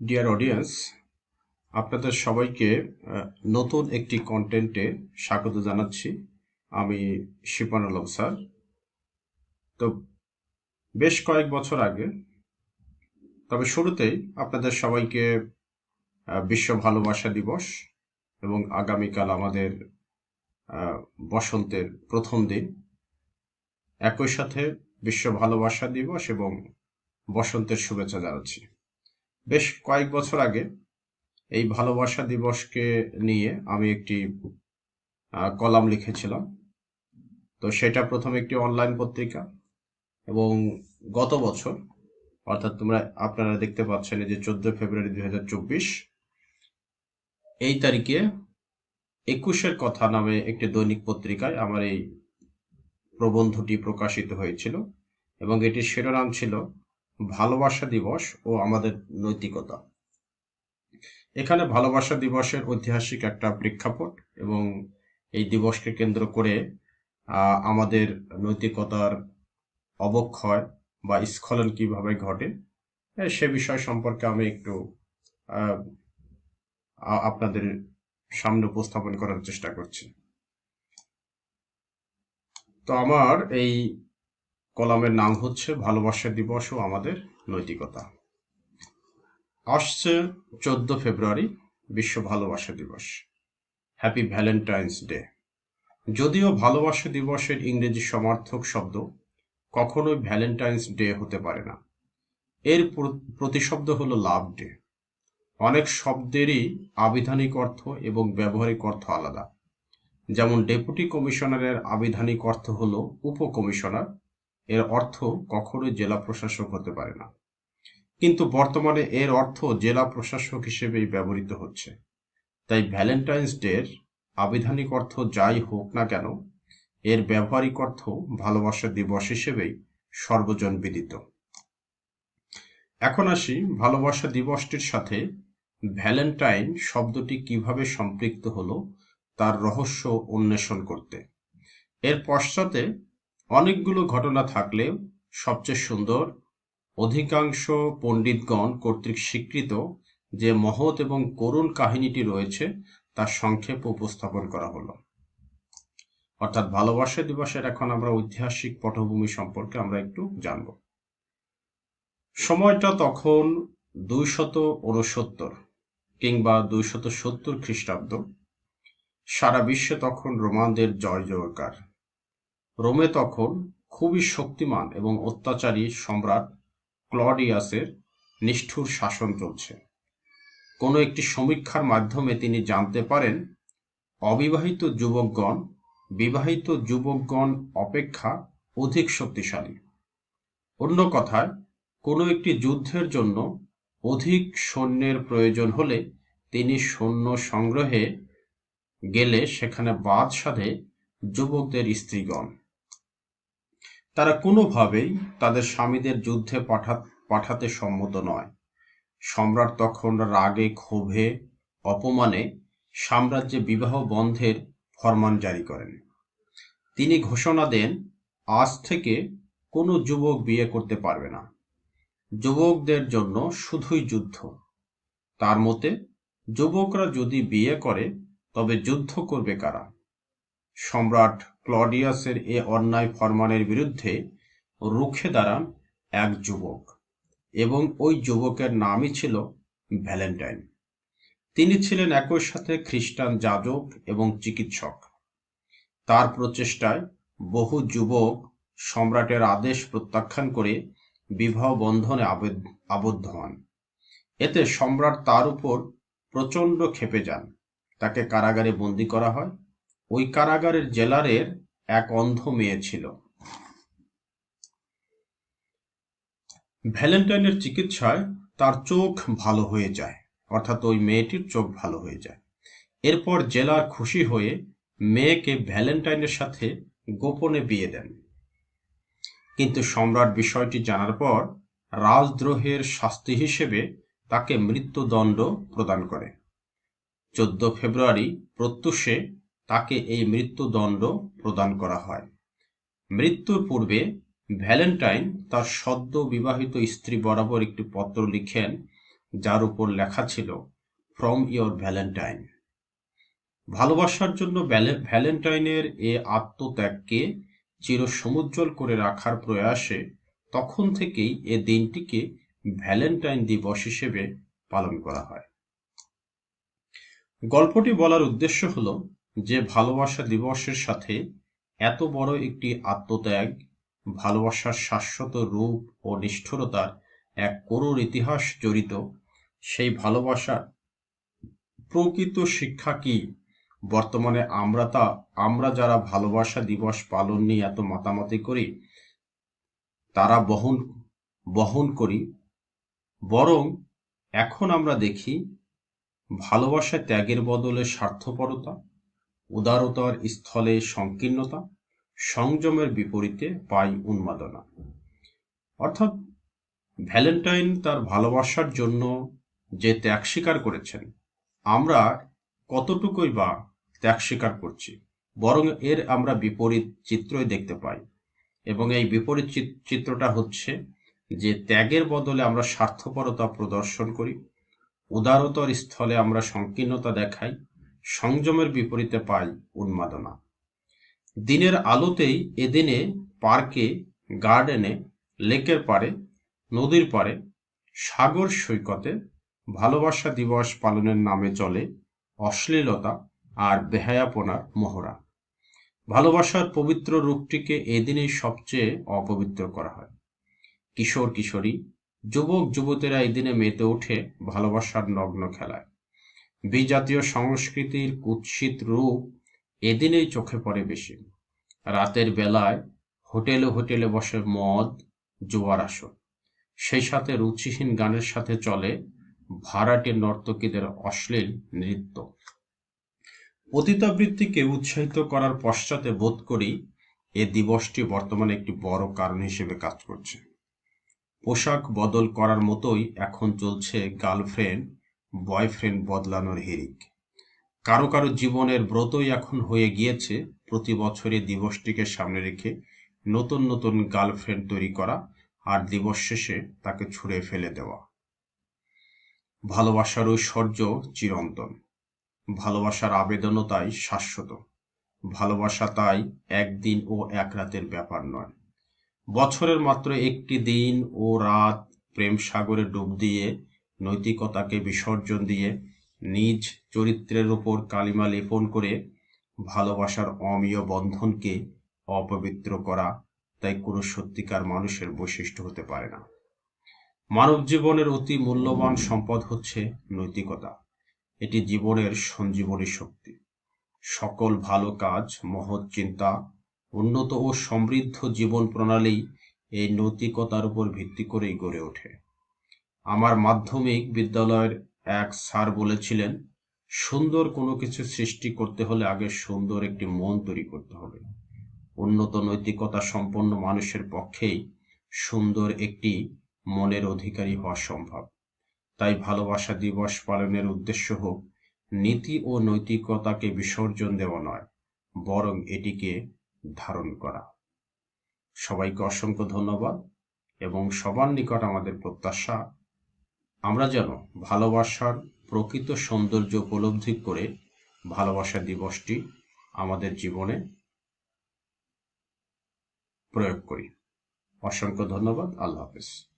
Dear audience আপনাদের সবাইকে নতুন একটি কন্টেন্টে স্বাগত জানাচ্ছি। আমি শিপন আলম স্যার। তো বেশ কয়েক বছর আগে, তবে শুরুতেই আপনাদের সবাইকে বিশ্ব ভালোবাসা দিবস এবং আগামীকাল আমাদের বসন্তের প্রথম দিন। একই সাথে বিশ্ব ভালোবাসা দিবস এবং বসন্তের শুভেচ্ছা জানাচ্ছি। বেশ কয়েক বছর আগে এই ভালোবাসা দিবসকে নিয়ে আমি একটি কলাম লিখেছিলাম। তো সেটা প্রথম একটি অনলাইন পত্রিকা এবং গত বছর, অর্থাৎ তোমরা, আপনারা দেখতে পাচ্ছেন যে চোদ্দ ফেব্রুয়ারি দুই হাজার চব্বিশ, এই তারিখে একুশের কথা নামে একটি দৈনিক পত্রিকায় আমার এই প্রবন্ধটি প্রকাশিত হয়েছিল এবং এটির শিরোনাম ছিল ভালোবাসা দিবস ও আমাদের নৈতিকতা। এখানে ভালোবাসা দিবসের ঐতিহাসিক একটা প্রেক্ষাপট এবং এই দিবসকে কেন্দ্র করে আমাদের নৈতিকতার অবক্ষয় বা স্খলন কীভাবে ঘটে সে বিষয় সম্পর্কে আমি একটু আপনাদের সামনে উপস্থাপন করার চেষ্টা করছি। তো আমার এই কলামের নাম হচ্ছে ভালোবাসা দিবস ও আমাদের নৈতিকতা। আসছে চোদ্দ ফেব্রুয়ারি, বিশ্ব ভালোবাসা দিবস। হ্যাপি ভ্যালেন্টাইন্স ডে যদিও ভালোবাসা দিবসের ইংরেজি সমার্থক শব্দ কখনোই ভ্যালেন্টাইন্স ডে হতে পারে না। এর প্রতিশব্দ হলো লাভ ডে। অনেক শব্দেরই আবিধানিক অর্থ এবং ব্যবহারিক অর্থ আলাদা। যেমন ডেপুটি কমিশনারের আবিধানিক অর্থ হলো উপকমিশনার এর অর্থ কখনোই জেলা প্রশাসক হতে পারে না। কিন্তু বর্তমানে এর অর্থ জেলা প্রশাসক হিসেবেই ব্যবহৃত হচ্ছে। তাই ভ্যালেন্টাইন্স ডের আবিধানিক অর্থ যাই হোক না কেন, এর ব্যবহারিক অর্থ ভালোবাসা দিবস হিসেবেই সর্বজন বিদিত এখন আসি ভালোবাসা দিবসটির সাথে ভ্যালেন্টাইন শব্দটি কীভাবে সম্পৃক্ত হলো তার রহস্য অন্বেষণ করতে। এর পশ্চাতে অনেকগুলো ঘটনা থাকলেও সবচেয়ে সুন্দর, অধিকাংশ পণ্ডিতগণ কর্তৃক স্বীকৃত যে মহৎ এবং করুণ কাহিনীটি রয়েছে, তার সংক্ষেপ উপস্থাপন করা হলো। অর্থাৎ ভালোবাসা দিবসের এখন আমরা ঐতিহাসিক পটভূমি সম্পর্কে আমরা একটু জানব। সময়টা তখন দুইশত উনসত্তর কিংবা দুইশত সত্তর খ্রিস্টাব্দ। সারা বিশ্বে তখন রোমানদের জয় জয়কার রোমে তখন খুবই শক্তিমান এবং অত্যাচারী সম্রাট ক্লডিয়াসের নিষ্ঠুর শাসন চলছে। কোনো একটি সমীক্ষার মাধ্যমে তিনি জানতে পারেন, অবিবাহিত যুবকগণ, বিবাহিত যুবকগণ অপেক্ষা অধিক শক্তিশালী। অন্য কথায়, কোনো একটি যুদ্ধের জন্য অধিক সৈন্যের প্রয়োজন হলে তিনি সৈন্য সংগ্রহে গেলে সেখানে বাদ সাধে যুবকদের স্ত্রীগণ। তারা কোনোভাবেই তাদের স্বামীদের যুদ্ধে পাঠা, পাঠাতে সম্মত নয়। সম্রাট তখন রাগে, ক্ষোভে, অপমানে সাম্রাজ্যে বিবাহ বন্ধের ফরমান জারি করেন। তিনি ঘোষণা দেন, আজ থেকে কোনো যুবক বিয়ে করতে পারবে না। যুবকদের জন্য শুধুই যুদ্ধ। তার মতে, যুবকরা যদি বিয়ে করে, তবে যুদ্ধ করবে কারা? সম্রাট ক্লডিয়াসের এ অন্যায় ফরমানের বিরুদ্ধে রুখে দাঁড়ান এক যুবক এবং ওই যুবকের নামই ছিল ভ্যালেন্টাইন। তিনি ছিলেন একই সাথে খ্রিস্টান যাজক এবং চিকিৎসক। তার প্রচেষ্টায় বহু যুবক সম্রাটের আদেশ প্রত্যাখ্যান করে বিবাহ বন্ধনে আবেদ- আবদ্ধ হন। এতে সম্রাট তার উপর প্রচণ্ড ক্ষেপে যান। তাকে কারাগারে বন্দি করা হয় ওই কারাগারের জেলারের এক অন্ধ মেয়ে ছিল। ভ্যালেন্টাইনের চিকিৎসায় তার চোখ ভালো হয়ে যায়, অর্থাৎ ওই মেয়েটির চোখ ভালো হয়ে যায়। এরপর জেলার খুশি হয়ে মেয়েকে ভ্যালেন্টাইনের সাথে গোপনে বিয়ে দেন। কিন্তু সম্রাট বিষয়টি জানার পর রাজদ্রোহের শাস্তি হিসেবে তাকে মৃত্যুদণ্ড প্রদান করে। চোদ্দ ফেব্রুয়ারি প্রত্যুষে তাকে এই মৃত্যুদণ্ড প্রদান করা হয়। মৃত্যুর পূর্বে ভ্যালেন্টাইন তার সদ্য বিবাহিত স্ত্রী বরাবর একটি পত্র লিখেন, যার উপর লেখা ছিল ফ্রম ইয়োর ভ্যালেন্টাইন ভালোবাসার জন্য ভ্যালেন্টাইনের এ আত্মত্যাগকে চিরসমুজ্জ্বল করে রাখার প্রয়াসে তখন থেকেই এ দিনটিকে ভ্যালেন্টাইন দিবস হিসেবে পালন করা হয়। গল্পটি বলার উদ্দেশ্য হল যে ভালোবাসা দিবসের সাথে এত বড় একটি আত্মত্যাগ, ভালোবাসার শাশ্বত রূপ ও নিষ্ঠুরতার এক করুর ইতিহাস জড়িত, সেই ভালোবাসার প্রকৃত শিক্ষা কি? বর্তমানে আমরা তা, আমরা যারা ভালোবাসা দিবস পালন নিয়ে এত মাতামাতি করি, তারা বহন বহন করি, বরং এখন আমরা দেখি ভালোবাসা ত্যাগের বদলে স্বার্থপরতা উদারতার স্থলে সংকীর্ণতা, সংযমের বিপরীতে পাই উন্মাদনা। অর্থাৎ ভ্যালেন্টাইন তার ভালোবাসার জন্য যে ত্যাগ স্বীকার করেছেন, আমরা কতটুকুই বা ত্যাগ স্বীকার করছি, বরং এর আমরা বিপরীত চিত্রই দেখতে পাই। এবং এই বিপরীত চিত্রটা হচ্ছে যে ত্যাগের বদলে আমরা স্বার্থপরতা প্রদর্শন করি, উদারতার স্থলে আমরা সংকীর্ণতা দেখাই সংযমের বিপরীতে পাই উন্মাদনা। দিনের আলোতেই এদিনে পার্কে, গার্ডেনে, লেকের পারে নদীর পারে সাগর সৈকতে ভালোবাসা দিবস পালনের নামে চলে অশ্লীলতা আর বেহায়াপনার মহড়া। ভালোবাসার পবিত্র রূপটিকে এদিনেই সবচেয়ে অপবিত্র করা হয়। কিশোর কিশোরী যুবক যুবতীরা এদিনে মেতে ওঠে ভালোবাসার নগ্ন খেলায়। বিজাতীয় সংস্কৃতির কুৎসিত রূপ এদিনেই চোখে পড়ে বেশি। রাতের বেলায় হোটেলে হোটেলে বসে মদ, জোয়ার আসর। সেই সাথে রুচিহীন গানের সাথে চলে ভাড়াটে নর্তকীদের অশ্লীল নৃত্য। পতিতাবৃত্তিকে উৎসাহিত করার পশ্চাতে বোধ করি এ দিবসটি বর্তমানে একটি বড় কারণ হিসেবে কাজ করছে। পোশাক বদল করার মতোই এখন চলছে গার্লফ্রেন্ড বয়ফ্রেন্ড বদলানোর হিরিক। কারও কারও জীবনের ব্রতই এখন হয়ে গিয়েছে, প্রতি বছরে দিবসটিকে সামনে রেখে নতুন নতুন গার্লফ্রেন্ড তৈরি করা আর দিবস শেষে তাকে ছুঁড়ে ফেলে দেওয়া। ভালোবাসার ঐশ্বর্য চিরন্তন। ভালোবাসার আবেদনও তাই শাশ্বত। ভালোবাসা তাই একদিন ও এক রাতের ব্যাপার নয়। বছরের মাত্র একটি দিন ও রাত প্রেম সাগরে ডুব দিয়ে নৈতিকতাকে বিসর্জন দিয়ে নিজ চরিত্রের ওপর কালিমা লেপন করে ভালোবাসার অমীয় বন্ধনকে অপবিত্র করা তাই কোনো সত্যিকার মানুষের বৈশিষ্ট্য হতে পারে না। মানব জীবনের অতি মূল্যবান সম্পদ হচ্ছে নৈতিকতা। এটি জীবনের সঞ্জীবনী শক্তি। সকল ভালো কাজ, মহৎ চিন্তা, উন্নত ও সমৃদ্ধ জীবন প্রণালী এই নৈতিকতার উপর ভিত্তি করেই গড়ে ওঠে। আমার মাধ্যমিক বিদ্যালয়ের এক স্যার বলেছিলেন, সুন্দর কোনো কিছু সৃষ্টি করতে হলে আগে সুন্দর একটি মন তৈরি করতে হবে। উন্নত নৈতিকতা সম্পন্ন মানুষের পক্ষেই সুন্দর একটি মনের অধিকারী হওয়া সম্ভব। তাই ভালোবাসা দিবস পালনের উদ্দেশ্য হোক, নীতি ও নৈতিকতাকে বিসর্জন দেওয়া নয়, বরং এটিকে ধারণ করা। সবাইকে অসংখ্য ধন্যবাদ এবং সবার নিকট আমাদের প্রত্যাশা আমরা যেন ভালোবাসার প্রকৃত সৌন্দর্য উপলব্ধি করে ভালোবাসা দিবসটি আমাদের জীবনে প্রয়োগ করি। অসংখ্য ধন্যবাদ। আল্লাহ হাফেজ।